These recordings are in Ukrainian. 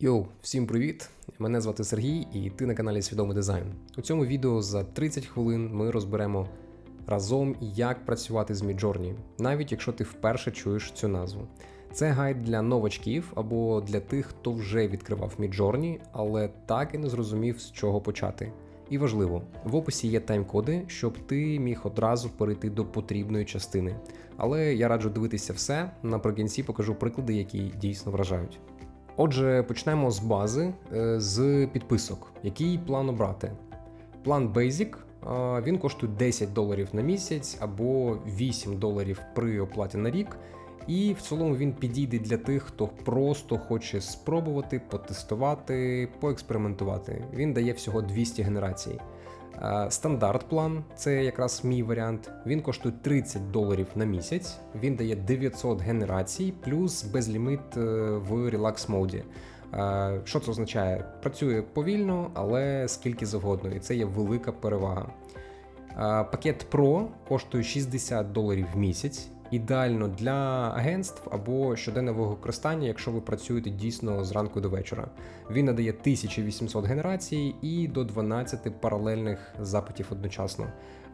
Йоу, всім привіт! Мене звати Сергій, і ти на каналі Свідомий Дизайн. У цьому відео за 30 хвилин ми розберемо разом, як працювати з Midjourney, навіть якщо ти вперше чуєш цю назву. Це гайд для новачків або для тих, хто вже відкривав Midjourney, але так і не зрозумів, з чого почати. І важливо, в описі є тайм-коди, щоб ти міг одразу перейти до потрібної частини. Але я раджу дивитися все. Наприкінці покажу приклади, які дійсно вражають. Отже, почнемо з бази, е, з підписок. Який план обрати? План Basic він коштує 10 доларів на місяць або 8 доларів при оплаті на рік. І в цілому він підійде для тих, хто просто хоче спробувати, потестувати, поекспериментувати. Він дає всього 200 генерацій. Е, Стандарт план це якраз мій варіант. Він коштує 30 доларів на місяць. Він дає 900 генерацій, плюс безлімит е, в релакс моді. Е, Що це означає? Працює повільно, але скільки завгодно, і це є велика перевага. Пакет Pro коштує 60 доларів в місяць. Ідеально для агентств або щоденного використання, якщо ви працюєте дійсно зранку до вечора. Він надає 1800 генерацій і до 12 паралельних запитів одночасно.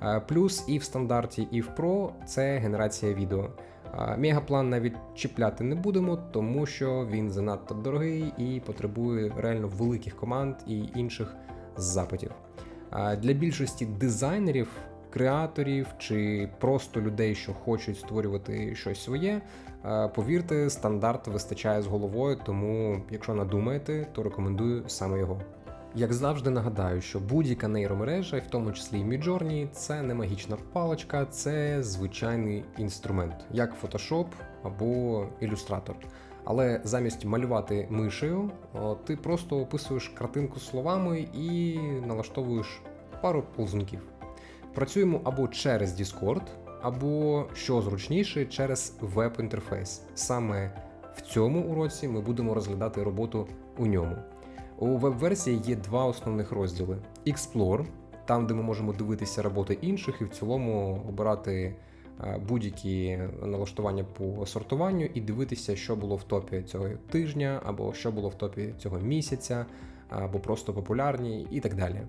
Е, Плюс і в стандарті, і в Pro це генерація відео. Е, Мегаплан навіть чіпляти не будемо, тому що він занадто дорогий і потребує реально великих команд і інших запитів. Е, Для більшості дизайнерів креаторів чи просто людей, що хочуть створювати щось своє. е, Повірте, стандарт вистачає з головою, тому якщо надумаєте, то рекомендую саме його. Як завжди нагадаю, що будь-яка нейромережа, в тому числі і Midjourney, це не магічна паличка, це звичайний інструмент, як Photoshop або Illustrator. Але замість малювати мишею, ти просто описуєш картинку словами і налаштовуєш пару ползунків. Працюємо або через Discord, або що зручніше, через веб-інтерфейс. Саме в цьому уроці ми будемо розглядати роботу у ньому. У веб-версії є два основних розділи: Explore, там, де ми можемо дивитися роботи інших і в цілому обирати е, будь-які налаштування по сортуванню і дивитися, що було в топі цього тижня, або що було в топі цього місяця, або просто популярні, і так далі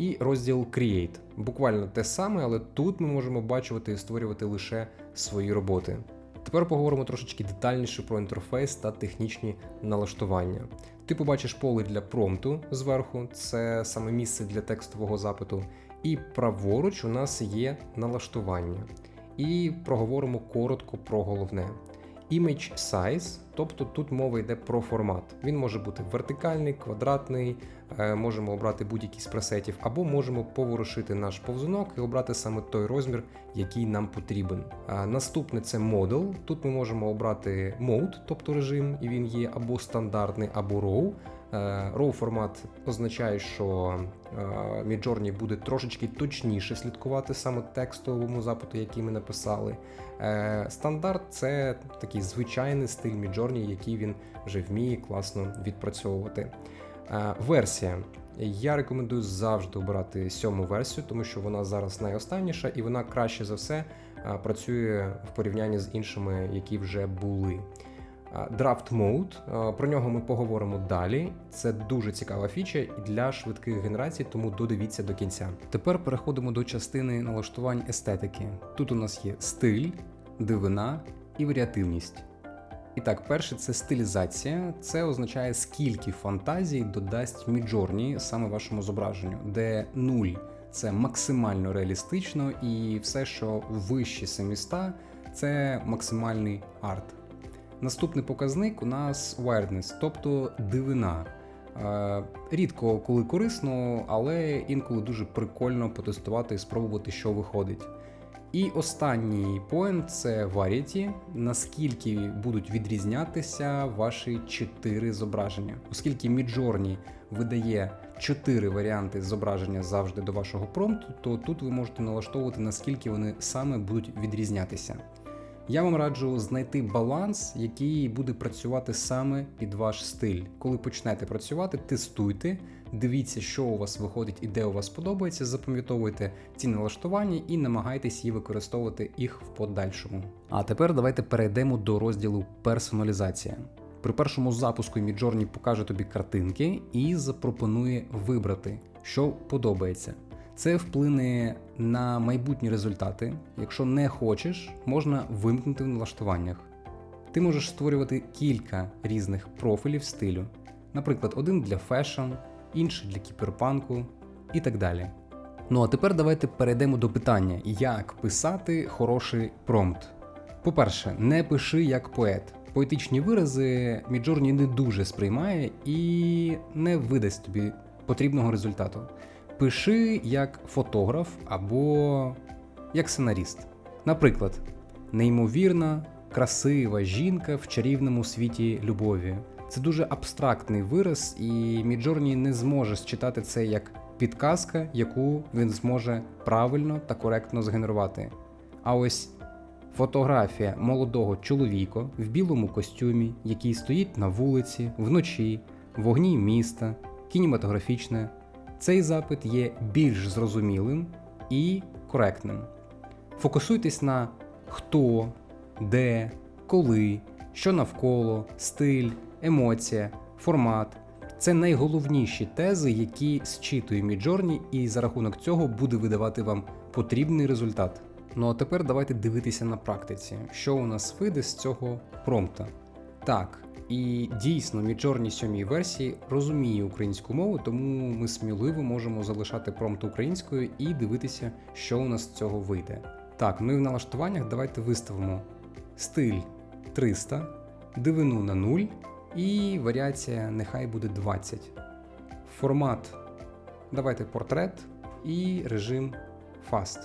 і розділ Create. Буквально те саме, але тут ми можемо бачувати і створювати лише свої роботи. Тепер поговоримо трошечки детальніше про інтерфейс та технічні налаштування. Ти побачиш поле для промпту зверху, це саме місце для текстового запиту. І праворуч у нас є налаштування. І проговоримо коротко про головне. Image Size, тобто тут мова йде про формат. Він може бути вертикальний, квадратний, е, можемо обрати будь-який з пресетів, або можемо поворушити наш повзунок і обрати саме той розмір, який нам потрібен. Наступне це Model. Тут ми можемо обрати Mode, тобто режим, і він є або стандартний, або RAW. Е, RAW формат означає, що е, Midjourney буде трошечки точніше слідкувати саме текстовому запиту, який ми написали. Е, Стандарт це такий звичайний стиль Midjourney, який він вже вміє класно відпрацьовувати. Версія. Я рекомендую завжди обирати сьому версію, тому що вона зараз найостанніша і вона краще за все працює в порівнянні з іншими, які вже були. Draft Mode, про нього ми поговоримо далі. Це дуже цікава фіча для швидких генерацій, тому додивіться до кінця. Тепер переходимо до частини налаштувань естетики. Тут у нас є стиль, дивина і варіативність. І так, перше це стилізація. Це означає, скільки фантазій додасть Midjourney саме вашому зображенню, де 0 це максимально реалістично, і все, що вище 700, це максимальний арт. Наступний показник у нас wiredness, тобто дивина. Е, Рідко коли корисно, але інколи дуже прикольно потестувати і спробувати, що виходить. І останній поінт це variety, наскільки будуть відрізнятися ваші чотири зображення. Оскільки Midjourney видає чотири варіанти зображення завжди до вашого промпту, то тут ви можете налаштовувати, наскільки вони саме будуть відрізнятися. Я вам раджу знайти баланс, який буде працювати саме під ваш стиль. Коли почнете працювати, тестуйте, дивіться, що у вас виходить і де у вас подобається, запам'ятовуйте ці налаштування і намагайтесь її використовувати їх в подальшому. А тепер давайте перейдемо до розділу персоналізація. При першому запуску Midjourney покаже тобі картинки і запропонує вибрати, що подобається. Це вплине на майбутні результати. Якщо не хочеш, можна вимкнути в налаштуваннях. Ти можеш створювати кілька різних профілів стилю, наприклад, один для фешн, інший для кіберпанку і так далі. Ну а тепер давайте перейдемо до питання, як писати хороший промпт. По-перше, не пиши як поет. Поетичні вирази Midjourney не дуже сприймає і не видасть тобі потрібного результату. Пиши як фотограф або як сценаріст. Наприклад, неймовірна, красива жінка в чарівному світі любові. Це дуже абстрактний вираз, і Midjourney не зможе считати це як підказка, яку він зможе правильно та коректно згенерувати. А ось фотографія молодого чоловіка в білому костюмі, який стоїть на вулиці, вночі, в вогні міста, кінематографічне. Цей запит є більш зрозумілим і коректним. Фокусуйтесь на хто, де, коли, що навколо, стиль, емоція, формат. Це найголовніші тези, які зчитує Midjourney і за рахунок цього буде видавати вам потрібний результат. Ну а тепер давайте дивитися на практиці, що у нас вийде з цього промпта. Так, і дійсно Midjourney 7 версії розуміє українську мову, тому ми сміливо можемо залишати промпт українською і дивитися, що у нас з цього вийде. Так, ну і в налаштуваннях давайте виставимо стиль 300, дивину на 0 і варіація нехай буде 20. Формат давайте портрет і режим Fast.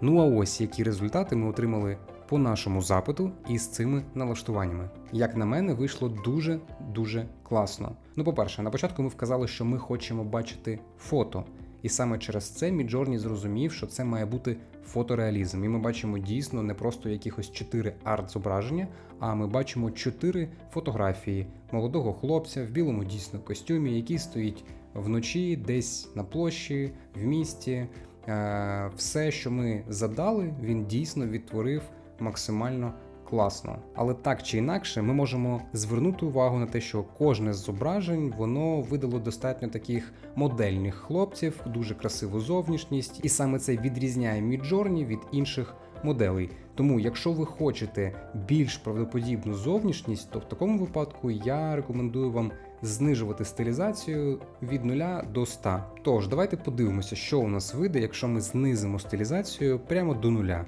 Ну а ось які результати ми отримали по нашому запиту із цими налаштуваннями. Як на мене, вийшло дуже-дуже класно. Ну, по-перше, на початку ми вказали, що ми хочемо бачити фото. І саме через це Midjourney зрозумів, що це має бути фотореалізм. І ми бачимо дійсно не просто якихось чотири арт-зображення, а ми бачимо чотири фотографії молодого хлопця в білому дійсно костюмі, який стоїть вночі, десь на площі, в місті. Е, Все, що ми задали, він дійсно відтворив максимально класно. Але так чи інакше, ми можемо звернути увагу на те, що кожне з зображень воно видало достатньо таких модельних хлопців, дуже красиву зовнішність, і саме це відрізняє Midjourney від інших моделей. Тому, якщо ви хочете більш правдоподібну зовнішність, то в такому випадку я рекомендую вам знижувати стилізацію від 0 до 100. Тож, давайте подивимося, що у нас вийде, якщо ми знизимо стилізацію прямо до нуля.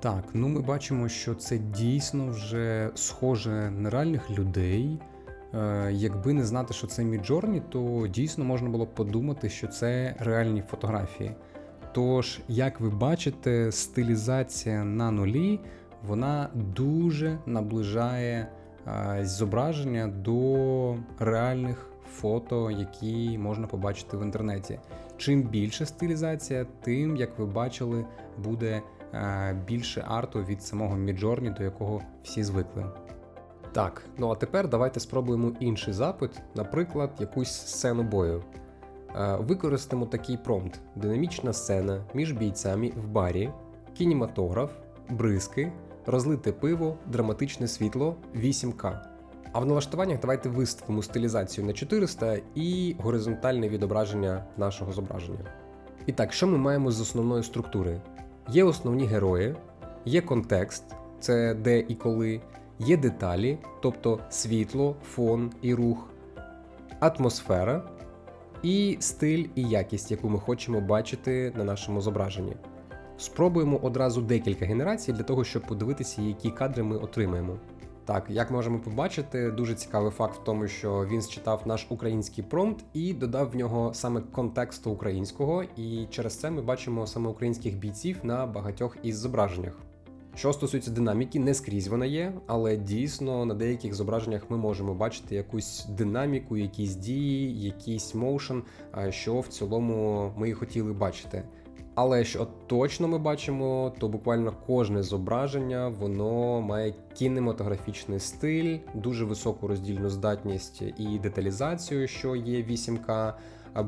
Так, ну ми бачимо, що це дійсно вже схоже на реальних людей. Е, якби не знати, що це Midjourney, то дійсно можна було б подумати, що це реальні фотографії. Тож, як ви бачите, стилізація на нулі вона дуже наближає е, зображення до реальних фото, які можна побачити в інтернеті. Чим більше стилізація, тим, як ви бачили, буде більше арту від самого Midjourney, до якого всі звикли. Так, ну а тепер давайте спробуємо інший запит, наприклад, якусь сцену бою. Е, Використаємо такий промпт: динамічна сцена між бійцями в барі, кінематограф, бризки, розлите пиво, драматичне світло 8К. А в налаштуваннях давайте виставимо стилізацію на 400 і горизонтальне відображення нашого зображення. І так, що ми маємо з основної структури? Є основні герої, є контекст, це де і коли, є деталі, тобто світло, фон і рух, атмосфера і стиль і якість, яку ми хочемо бачити на нашому зображенні. Спробуємо одразу декілька генерацій для того, щоб подивитися, які кадри ми отримаємо. Так, як можемо побачити, дуже цікавий факт в тому, що він считав наш український промпт і додав в нього саме контексту українського, і через це ми бачимо саме українських бійців на багатьох із зображеннях. Що стосується динаміки, не скрізь вона є, але дійсно на деяких зображеннях ми можемо бачити якусь динаміку, якісь дії, якийсь моушен, що в цілому ми і хотіли бачити. Але що точно ми бачимо, то буквально кожне зображення воно має кінематографічний стиль, дуже високу роздільну здатність і деталізацію, що є 8К.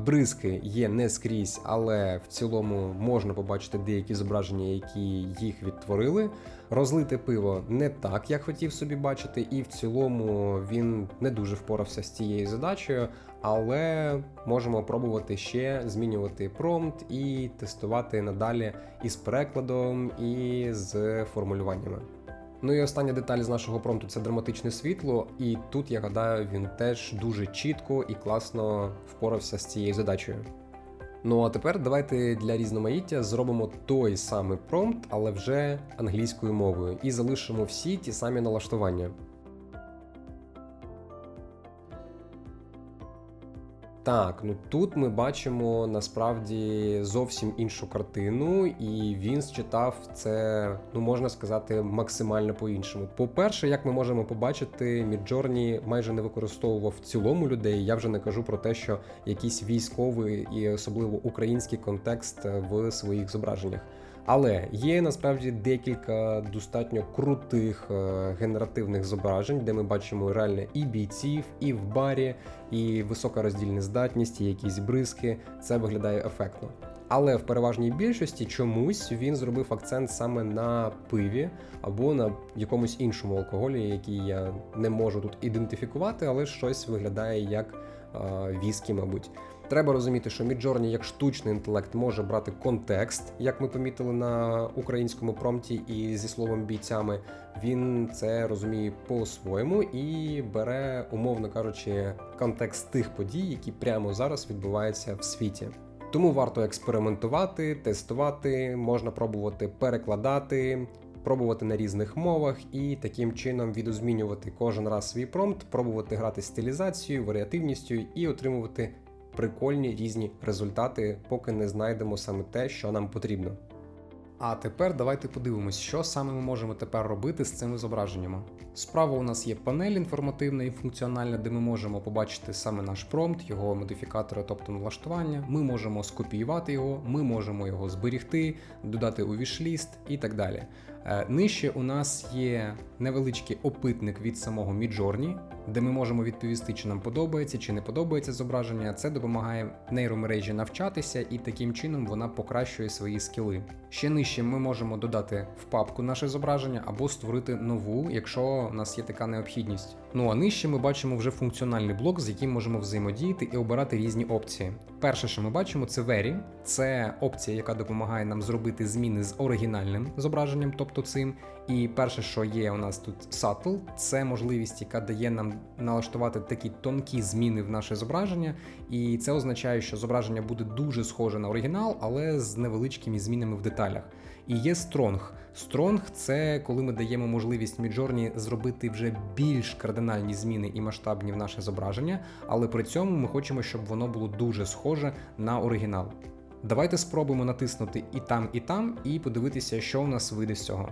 Бризки є не скрізь, але в цілому можна побачити деякі зображення, які їх відтворили. Розлите пиво не так, як хотів собі бачити, і в цілому він не дуже впорався з цією задачею, але можемо пробувати ще змінювати промпт і тестувати надалі із перекладом, і з формулюваннями. Ну і остання деталь з нашого промпту це драматичне світло, і тут я гадаю, він теж дуже чітко і класно впорався з цією задачею. Ну а тепер давайте для різноманіття зробимо той самий промпт, але вже англійською мовою, і залишимо всі ті самі налаштування. Так, ну тут ми бачимо насправді зовсім іншу картину, і він считав це, ну можна сказати, максимально по-іншому. По-перше, як ми можемо побачити, Міджорні майже не використовував в цілому людей. Я вже не кажу про те, що якийсь військовий і особливо український контекст в своїх зображеннях. Але є насправді декілька достатньо крутих е, генеративних зображень, де ми бачимо реально і бійців, і в барі, і висока роздільна здатність, і якісь бризки. Це виглядає ефектно. Але в переважній більшості чомусь він зробив акцент саме на пиві або на якомусь іншому алкоголі, який я не можу тут ідентифікувати, але щось виглядає як е, віскі, мабуть. Треба розуміти, що Midjourney як штучний інтелект може брати контекст, як ми помітили на українському промпті, і зі словом бійцями він це розуміє по-своєму і бере, умовно кажучи, контекст тих подій, які прямо зараз відбуваються в світі. Тому варто експериментувати, тестувати, можна пробувати перекладати. Пробувати на різних мовах і таким чином відозмінювати кожен раз свій промпт, пробувати грати стилізацією, варіативністю і отримувати прикольні різні результати, поки не знайдемо саме те, що нам потрібно. А тепер давайте подивимось, що саме ми можемо тепер робити з цими зображеннями. Справа у нас є панель інформативна і функціональна, де ми можемо побачити саме наш промпт, його модифікатори, тобто налаштування. Ми можемо скопіювати його, ми можемо його зберігти, додати у вішліст і так далі. Е, нижче у нас є невеличкий опитник від самого Midjourney, де ми можемо відповісти, чи нам подобається, чи не подобається зображення. Це допомагає нейромережі навчатися, і таким чином вона покращує свої скіли. Ще нижче ми можемо додати в папку наше зображення або створити нову, якщо у нас є така необхідність. Ну а нижче ми бачимо вже функціональний блок, з яким можемо взаємодіяти і обирати різні опції. Перше, що ми бачимо, це Very. Це опція, яка допомагає нам зробити зміни з оригінальним зображенням, тобто цим. І перше, що є у нас тут Subtle, це можливість, яка дає нам налаштувати такі тонкі зміни в наше зображення. І це означає, що зображення буде дуже схоже на оригінал, але з невеличкими змінами в деталях. І є Strong. Strong – це коли ми даємо можливість Midjourney зробити вже більш кардинальні зміни і масштабні в наше зображення, але при цьому ми хочемо, щоб воно було дуже схоже на оригінал. Давайте спробуємо натиснути і там, і там, і подивитися, що у нас вийде з цього.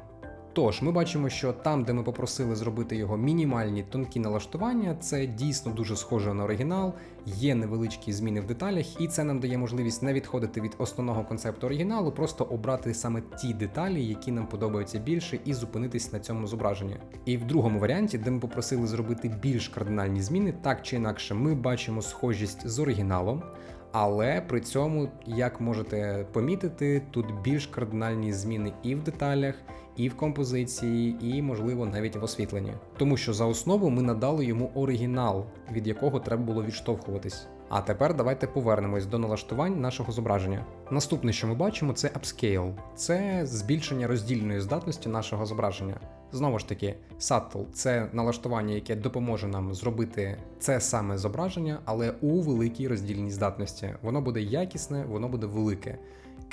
Тож, ми бачимо, що там, де ми попросили зробити його мінімальні тонкі налаштування, це дійсно дуже схоже на оригінал, є невеличкі зміни в деталях, і це нам дає можливість не відходити від основного концепту оригіналу, просто обрати саме ті деталі, які нам подобаються більше, і зупинитись на цьому зображенні. І в другому варіанті, де ми попросили зробити більш кардинальні зміни, так чи інакше, ми бачимо схожість з оригіналом. Але при цьому, як можете помітити, тут більш кардинальні зміни і в деталях, і в композиції, і, можливо, навіть в освітленні. Тому що за основу ми надали йому оригінал, від якого треба було відштовхуватись. А тепер давайте повернемось до налаштувань нашого зображення. Наступне, що ми бачимо, це Upscale. це збільшення роздільної здатності нашого зображення. Знову ж таки, Subtle – це налаштування, яке допоможе нам зробити це саме зображення, але у великій роздільній здатності. Воно буде якісне, воно буде велике.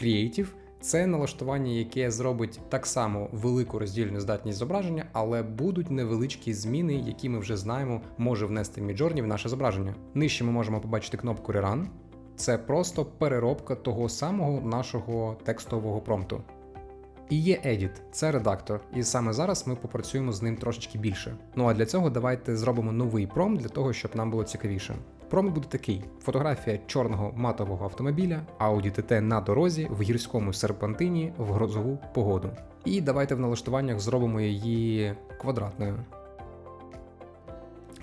Creative – це налаштування, яке зробить так само велику роздільну здатність зображення, але будуть невеличкі зміни, які ми вже знаємо, може внести Midjourney в наше зображення. Нижче ми можемо побачити кнопку Rerun. Це просто переробка того самого нашого текстового промпту. І є Edit, це редактор, і саме зараз ми попрацюємо з ним трошечки більше. Ну а для цього давайте зробимо новий промпт для того, щоб нам було цікавіше. Промпт буде такий: фотографія чорного матового автомобіля, Audi TT на дорозі в гірському серпантині в грозову погоду. І давайте в налаштуваннях зробимо її квадратною.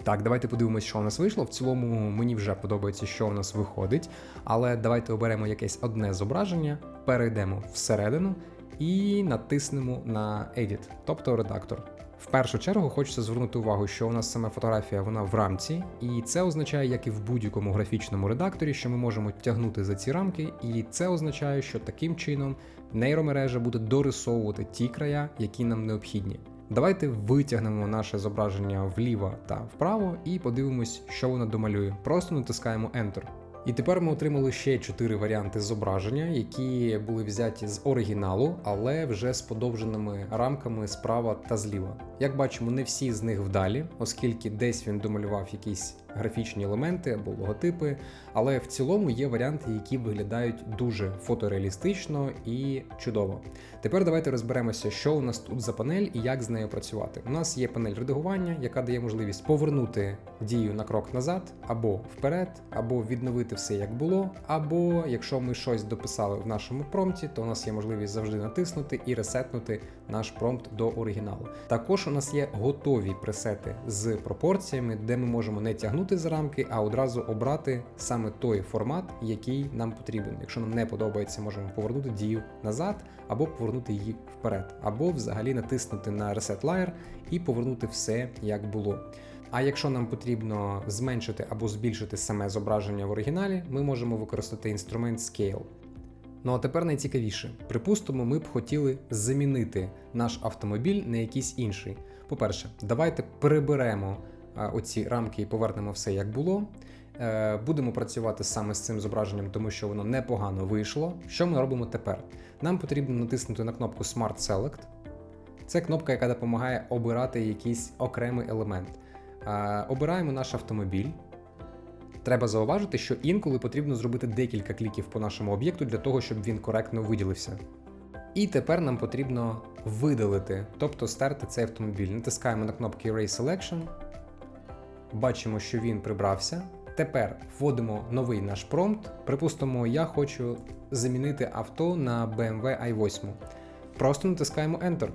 Так, давайте подивимось, що у нас вийшло. В цілому мені вже подобається, що у нас виходить. Але давайте оберемо якесь одне зображення, перейдемо всередину і натиснемо на Edit, тобто редактор. В першу чергу хочеться звернути увагу, що у нас саме фотографія вона в рамці, і це означає, як і в будь-якому графічному редакторі, що ми можемо тягнути за ці рамки, і це означає, що таким чином нейромережа буде дорисовувати ті края, які нам необхідні. Давайте витягнемо наше зображення вліво та вправо і подивимось, що воно домалює. Просто натискаємо Enter. І тепер ми отримали ще чотири варіанти зображення, які були взяті з оригіналу, але вже з подовженими рамками справа та зліва. Як бачимо, не всі з них вдалі, оскільки десь він домалював якісь графічні елементи або логотипи. Але в цілому є варіанти, які виглядають дуже фотореалістично і чудово. Тепер давайте розберемося, що у нас тут за панель і як з нею працювати. У нас є панель редагування, яка дає можливість повернути дію на крок назад, або вперед, або відновити все як було. Або якщо ми щось дописали в нашому промпті, то у нас є можливість завжди натиснути і ресетнути наш промпт до оригіналу. Також у нас є готові пресети з пропорціями, де ми можемо не тягнути за рамки, а одразу обрати саме той формат, який нам потрібен. Якщо нам не подобається, можемо повернути дію назад або повернути її вперед, або взагалі натиснути на Reset Layer і повернути все як було. А якщо нам потрібно зменшити або збільшити саме зображення в оригіналі, ми можемо використати інструмент Scale. Ну а тепер найцікавіше. Припустимо, ми б хотіли замінити наш автомобіль на якийсь інший. По-перше, давайте переберемо оці рамки і повернемо все як було. Е, Будемо працювати саме з цим зображенням, тому що воно непогано вийшло. Що ми робимо тепер? Нам потрібно натиснути на кнопку Smart Select. Це кнопка, яка допомагає обирати якийсь окремий елемент. Е, Обираємо наш автомобіль. Треба зауважити, що інколи потрібно зробити декілька кліків по нашому об'єкту для того, щоб він коректно виділився. І тепер нам потрібно видалити, тобто стерти цей автомобіль. Натискаємо на кнопки Erase Selection, бачимо, що він прибрався. Тепер вводимо новий наш промпт. Припустимо, я хочу замінити авто на BMW i8. Просто натискаємо Enter.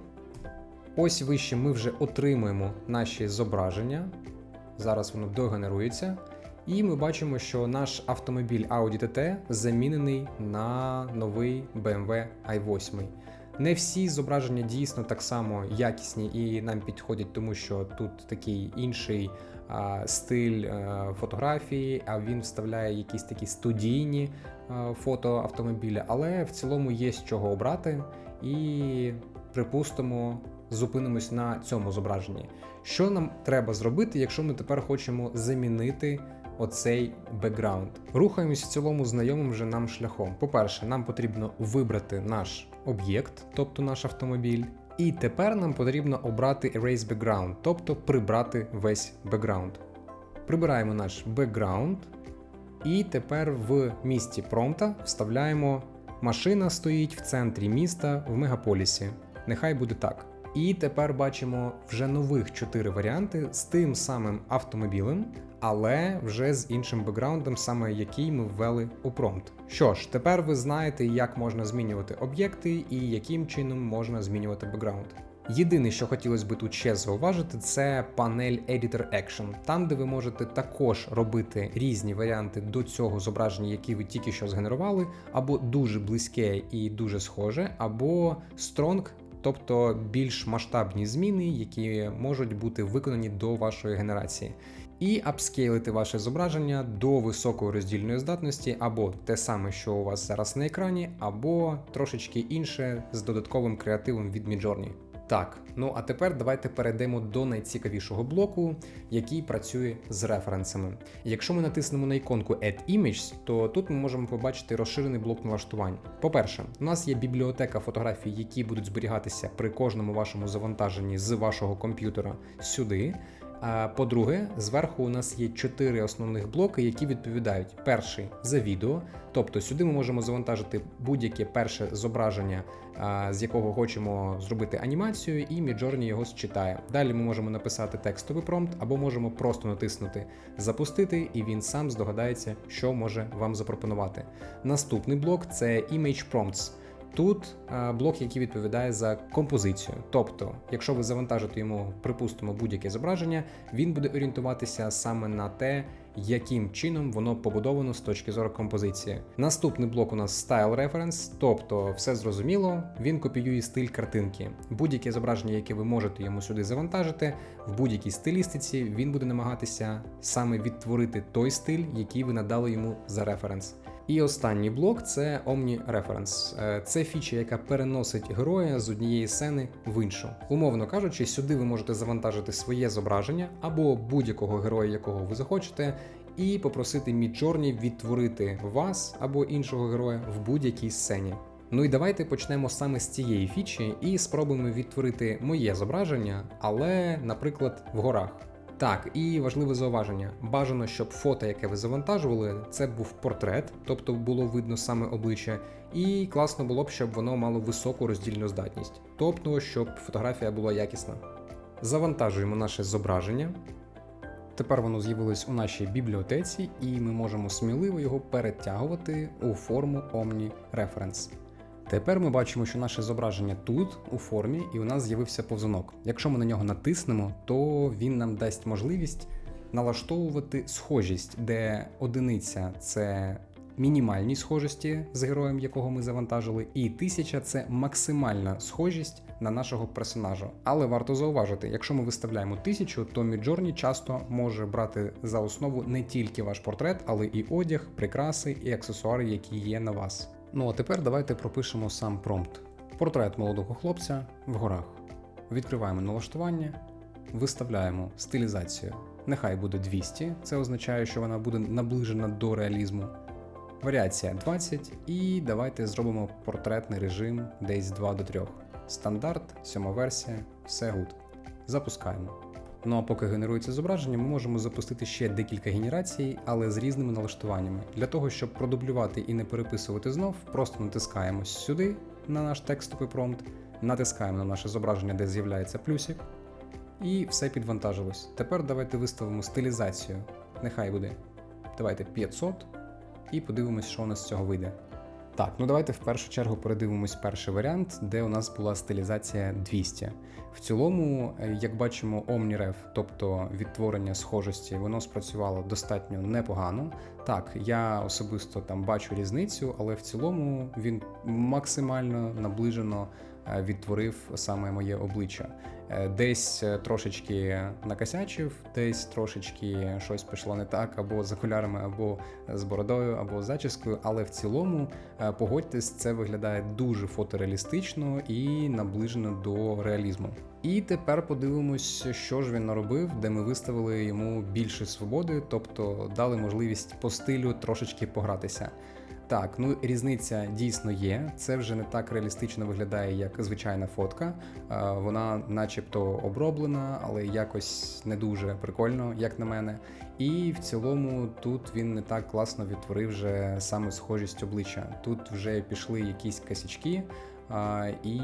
Ось вище ми вже отримуємо наші зображення. Зараз воно догенерується. І ми бачимо, що наш автомобіль Audi TT замінений на новий BMW i8. Не всі зображення дійсно так само якісні і нам підходять, тому що тут такий інший стиль фотографії, а він вставляє якісь такі студійні фото автомобіля. Але в цілому є з чого обрати, і припустимо, зупинимось на цьому зображенні. Що нам треба зробити, якщо ми тепер хочемо замінити оцей бекграунд? Рухаємось в цілому знайомим вже нам шляхом. По-перше, нам потрібно вибрати наш об'єкт, тобто наш автомобіль. І тепер нам потрібно обрати Erase Background, тобто прибрати весь бекграунд. Прибираємо наш бекграунд. І тепер в місці промпта вставляємо машина стоїть в центрі міста в мегаполісі. Нехай буде так. І тепер бачимо вже нових 4 варіанти з тим самим автомобілем, але вже з іншим бекграундом, саме який ми ввели у промпт. Що ж, тепер ви знаєте, як можна змінювати об'єкти і яким чином можна змінювати бекграунд. Єдине, що хотілося би тут ще зауважити, це панель Editor Action, там, де ви можете також робити різні варіанти до цього зображення, які ви тільки що згенерували, або дуже близьке і дуже схоже, або Strong, тобто більш масштабні зміни, які можуть бути виконані до вашої генерації. І апскейлити ваше зображення до високої роздільної здатності, або те саме, що у вас зараз на екрані, або трошечки інше з додатковим креативом від Midjourney. Так, ну а тепер давайте перейдемо до найцікавішого блоку, який працює з референсами. Якщо ми натиснемо на іконку Add Images, то тут ми можемо побачити розширений блок налаштувань. По-перше, у нас є бібліотека фотографій, які будуть зберігатися при кожному вашому завантаженні з вашого комп'ютера сюди. А по-друге, зверху у нас є чотири основних блоки, які відповідають: перший за відео, тобто сюди ми можемо завантажити будь-яке перше зображення, з якого хочемо зробити анімацію, і Midjourney його считає. Далі ми можемо написати текстовий промпт, або можемо просто натиснути Запустити, і він сам здогадається, що може вам запропонувати. Наступний блок це Image Prompts. Тут е, блок, який відповідає за композицію. Тобто, якщо ви завантажите йому, припустимо, будь-яке зображення, він буде орієнтуватися саме на те, яким чином воно побудовано з точки зору композиції. Наступний блок у нас Style Reference, тобто все зрозуміло, він копіює стиль картинки. Будь-яке зображення, яке ви можете йому сюди завантажити, в будь-якій стилістиці він буде намагатися саме відтворити той стиль, який ви надали йому за референс. І останній блок це Omni Reference. Е, Це фіча, яка переносить героя з однієї сцени в іншу. Умовно кажучи, сюди ви можете завантажити своє зображення або будь-якого героя, якого ви захочете, і попросити Midjourney відтворити вас або іншого героя в будь-якій сцені. Ну і давайте почнемо саме з цієї фічі і спробуємо відтворити моє зображення, але, наприклад, в горах. Так, і важливе зауваження: бажано, щоб фото, яке ви завантажували, це був портрет, тобто було видно саме обличчя, і класно було б, щоб воно мало високу роздільну здатність, тобто, щоб фотографія була якісна. Завантажуємо наше зображення. Тепер воно з'явилось у нашій бібліотеці, і ми можемо сміливо його перетягувати у форму Omni Reference. Тепер ми бачимо, що наше зображення тут, у формі, і у нас з'явився повзунок. Якщо ми на нього натиснемо, то він нам дасть можливість налаштовувати схожість, де одиниця це мінімальні схожості з героєм, якого ми завантажили, і тисяча це максимальна схожість на нашого персонажа. Але варто зауважити, якщо ми виставляємо тисячу, то Midjourney часто може брати за основу не тільки ваш портрет, але і одяг, прикраси і аксесуари, які є на вас. Ну а тепер давайте пропишемо сам промпт. Портрет молодого хлопця в горах. Відкриваємо налаштування, виставляємо стилізацію. Нехай буде 200, це означає, що вона буде наближена до реалізму. Варіація 20, і давайте зробимо портретний режим десь 2 до 3. Стандарт, сьома версія, все гуд. Запускаємо. Ну а поки генерується зображення, ми можемо запустити ще декілька генерацій, але з різними налаштуваннями. Для того, щоб продублювати і не переписувати знов, просто натискаємо сюди на наш текстовий промпт, натискаємо на наше зображення, де з'являється плюсик, і все підвантажилось. Тепер давайте виставимо стилізацію. Нехай буде. Давайте 500 і подивимось, що у нас з цього вийде. Так, ну давайте в першу чергу передивимось перший варіант, де у нас була стилізація 200. В цілому, е, як бачимо, OmniRef, тобто відтворення схожості, воно спрацювало достатньо непогано. Так, я особисто там бачу різницю, але в цілому він максимально наближено відтворив саме моє обличчя. Е, Десь е, трошечки накосячив, десь трошечки щось пішло не так, або з окулярами, або з бородою, або з зачіскою. Але в цілому, е, погодьтесь, це виглядає дуже фотореалістично і наближено до реалізму. І тепер подивимось, що ж він наробив, де ми виставили йому більше свободи, тобто дали можливість по стилю трошечки погратися. Так, ну різниця дійсно є. Це вже не так реалістично виглядає, як звичайна фотка. Е, Вона, начебто, оброблена, але якось не дуже прикольно, як на мене. І в цілому тут він не так класно відтворив вже саме схожість обличчя. Тут вже пішли якісь косячки. І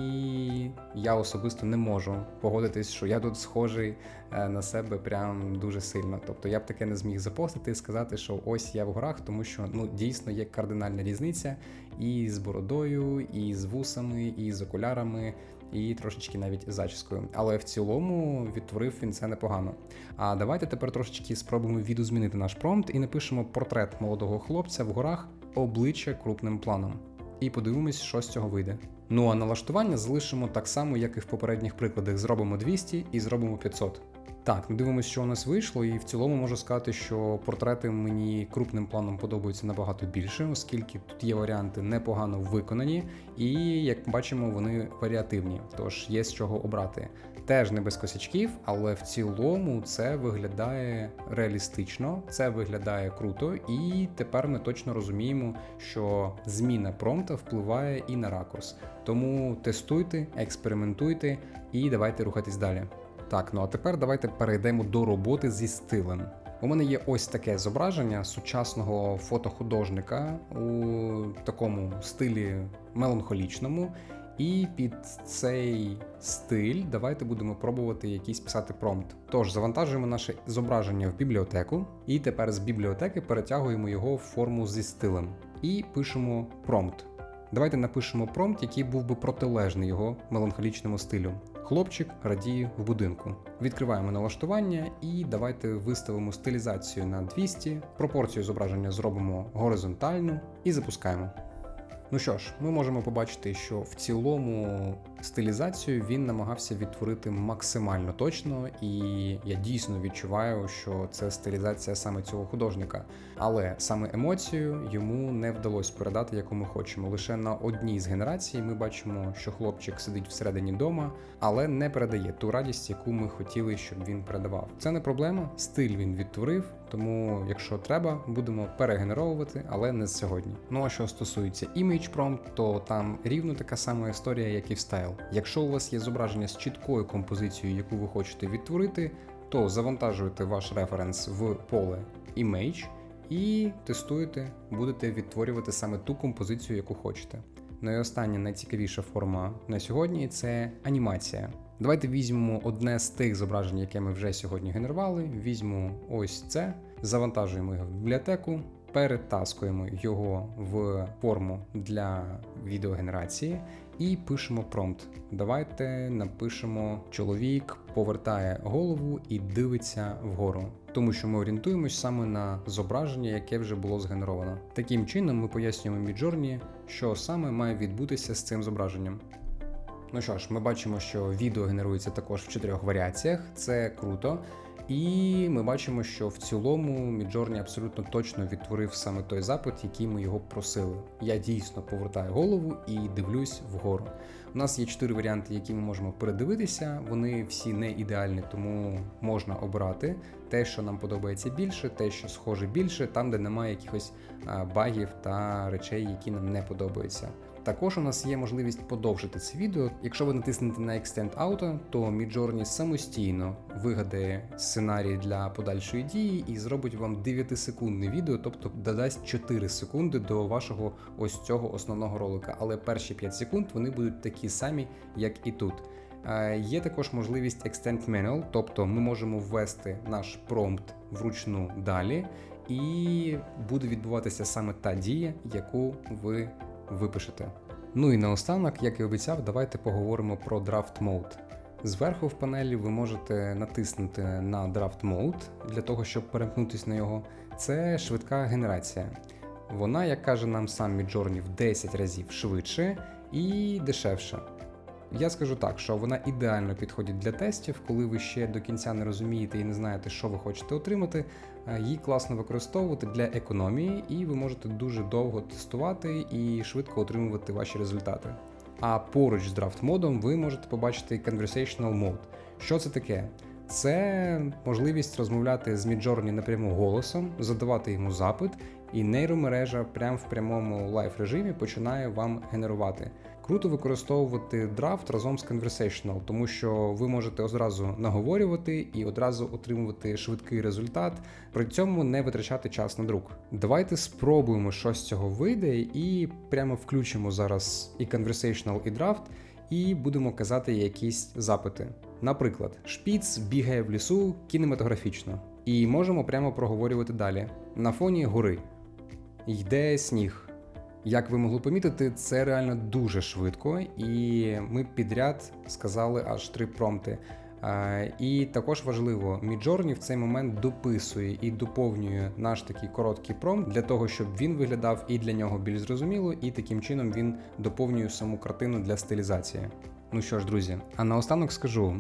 я особисто не можу погодитись, що я тут схожий е, на себе прям дуже сильно. Тобто я б таке не зміг запостити і сказати, що ось я в горах, тому що ну дійсно є кардинальна різниця і з бородою, і з вусами, і з окулярами, і трошечки навіть зачіскою. Але в цілому відтворив він це непогано. А давайте тепер трошечки спробуємо відозмінити наш промпт і напишемо портрет молодого хлопця в горах обличчя крупним планом. І подивимось, що з цього вийде. Ну а налаштування залишимо так само, як і в попередніх прикладах. Зробимо 200 і зробимо 500. Так, ну дивимося, що у нас вийшло, і в цілому можу сказати, що портрети мені крупним планом подобаються набагато більше, оскільки тут є варіанти непогано виконані, і як бачимо, вони варіативні, тож є з чого обрати. Теж не без косячків, але в цілому це виглядає реалістично, це виглядає круто, і тепер ми точно розуміємо, що зміна промпта впливає і на ракурс. Тому тестуйте, експериментуйте і давайте рухатись далі. Так, ну а тепер давайте перейдемо до роботи зі стилем. У мене є ось таке зображення сучасного фотохудожника у такому стилі меланхолічному. І під цей стиль давайте будемо пробувати якийсь писати промпт. Тож завантажуємо наше зображення в бібліотеку, і тепер з бібліотеки перетягуємо його в форму зі стилем і пишемо промпт. Давайте напишемо промпт, який був би протилежний його меланхолічному стилю. Хлопчик радіє в будинку. Відкриваємо налаштування і давайте виставимо стилізацію на 200, пропорцію зображення зробимо горизонтальну і запускаємо. Ну що ж, ми можемо побачити, що в цілому стилізацію він намагався відтворити максимально точно, і я дійсно відчуваю, що це стилізація саме цього художника. Але саме емоцію йому не вдалося передати, яку ми хочемо. Лише на одній з генерацій ми бачимо, що хлопчик сидить всередині дома, але не передає ту радість, яку ми хотіли, щоб він передавав. Це не проблема, стиль він відтворив. Тому, якщо треба, будемо перегенеровувати, але не сьогодні. Ну а що стосується Image Prompt, то там рівно така сама історія, як і в Style. Якщо у вас є зображення з чіткою композицією, яку ви хочете відтворити, то завантажуєте ваш референс в поле Image і тестуєте, будете відтворювати саме ту композицію, яку хочете. Ну і остання найцікавіша форма на сьогодні це анімація. Давайте візьмемо одне з тих зображень, яке ми вже сьогодні генерували. Візьмемо ось це, завантажуємо його в бібліотеку, перетаскуємо його в форму для відеогенерації і пишемо промпт. Давайте напишемо: чоловік повертає голову і дивиться вгору, тому що ми орієнтуємось саме на зображення, яке вже було згенеровано. Таким чином, ми пояснюємо Midjourney, що саме має відбутися з цим зображенням. Ну що ж, ми бачимо, що відео генерується також в чотирьох варіаціях, це круто. І ми бачимо, що в цілому Midjourney абсолютно точно відтворив саме той запит, який ми його просили. Я дійсно повертаю голову і дивлюсь вгору. У нас є чотири варіанти, які ми можемо передивитися. Вони всі не ідеальні, тому можна обрати те, що нам подобається більше, те, що схоже більше, там, де немає якихось багів та речей, які нам не подобаються. Також у нас є можливість подовжити це відео. Якщо ви натиснете на Extend Auto, то Midjourney самостійно вигадає сценарій для подальшої дії і зробить вам 9-секундне відео, тобто додасть 4 секунди до вашого ось цього основного ролика. Але перші 5 секунд вони будуть такі самі, як і тут. Є також можливість Extend Manual, тобто ми можемо ввести наш промпт вручну далі, і буде відбуватися саме та дія, яку ви випишете. Ну і наостанок, як і обіцяв, давайте поговоримо про Draft Mode. Зверху в панелі ви можете натиснути на Draft Mode для того, щоб перемкнутися на його. Це швидка генерація. Вона, як каже нам сам Midjourney, в 10 разів швидше і дешевше. Я скажу так, що вона ідеально підходить для тестів, коли ви ще до кінця не розумієте і не знаєте, що ви хочете отримати. Її класно використовувати для економії, і ви можете дуже довго тестувати і швидко отримувати ваші результати. А поруч з драфт модом ви можете побачити Conversational Mode. Що це таке? Це можливість розмовляти з Midjourney напряму голосом, задавати йому запит, і нейромережа прямо в прямому лайф режимі починає вам генерувати. Круто використовувати драфт разом з Conversational, тому що ви можете одразу наговорювати і одразу отримувати швидкий результат, при цьому не витрачати час на друк. Давайте спробуємо, що з цього вийде, і прямо включимо зараз і Conversational, і драфт, і будемо казати якісь запити. Наприклад, шпіц бігає в лісу кінематографічно, і можемо прямо проговорювати далі. На фоні гори йде сніг. Як ви могли помітити, це реально дуже швидко, і ми підряд сказали аж три промпти. І також важливо, Midjourney в цей момент дописує і доповнює наш такий короткий промпт для того, щоб він виглядав і для нього більш зрозуміло, і таким чином він доповнює саму картину для стилізації. Ну що ж, друзі, а наостанок скажу,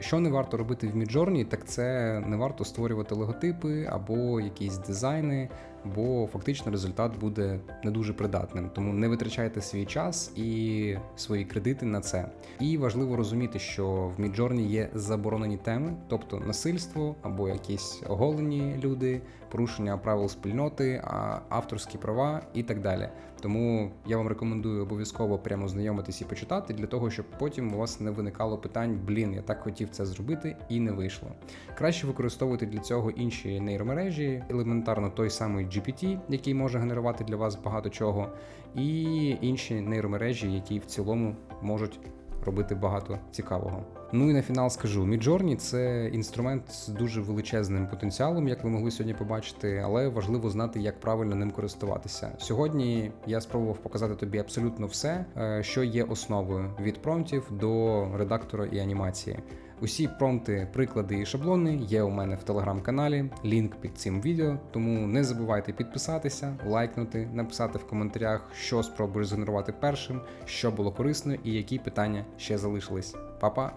що не варто робити в Midjourney, так це не варто створювати логотипи або якісь дизайни, бо фактично результат буде не дуже придатним. Тому не витрачайте свій час і свої кредити на це. І важливо розуміти, що в Міджорні є заборонені теми, тобто насильство або якісь оголені люди, порушення правил спільноти, авторські права і так далі. Тому я вам рекомендую обов'язково прямо знайомитись і почитати для того, щоб потім у вас не виникало питань: блін, я так хотів це зробити і не вийшло. Краще використовувати для цього інші нейромережі, елементарно той самий GPT, який може генерувати для вас багато чого, і інші нейромережі, які в цілому можуть робити багато цікавого. Ну і на фінал скажу: Midjourney – це інструмент з дуже величезним потенціалом, як ви могли сьогодні побачити, але важливо знати, як правильно ним користуватися. Сьогодні я спробував показати тобі абсолютно все, е, що є основою від промптів до редактора і анімації. Усі промпти, приклади і шаблони є у мене в телеграм-каналі. Лінк під цим відео. Тому не забувайте підписатися, лайкнути, написати в коментарях, що спробуєш згенерувати першим, що було корисно і які питання ще залишились. Па-па!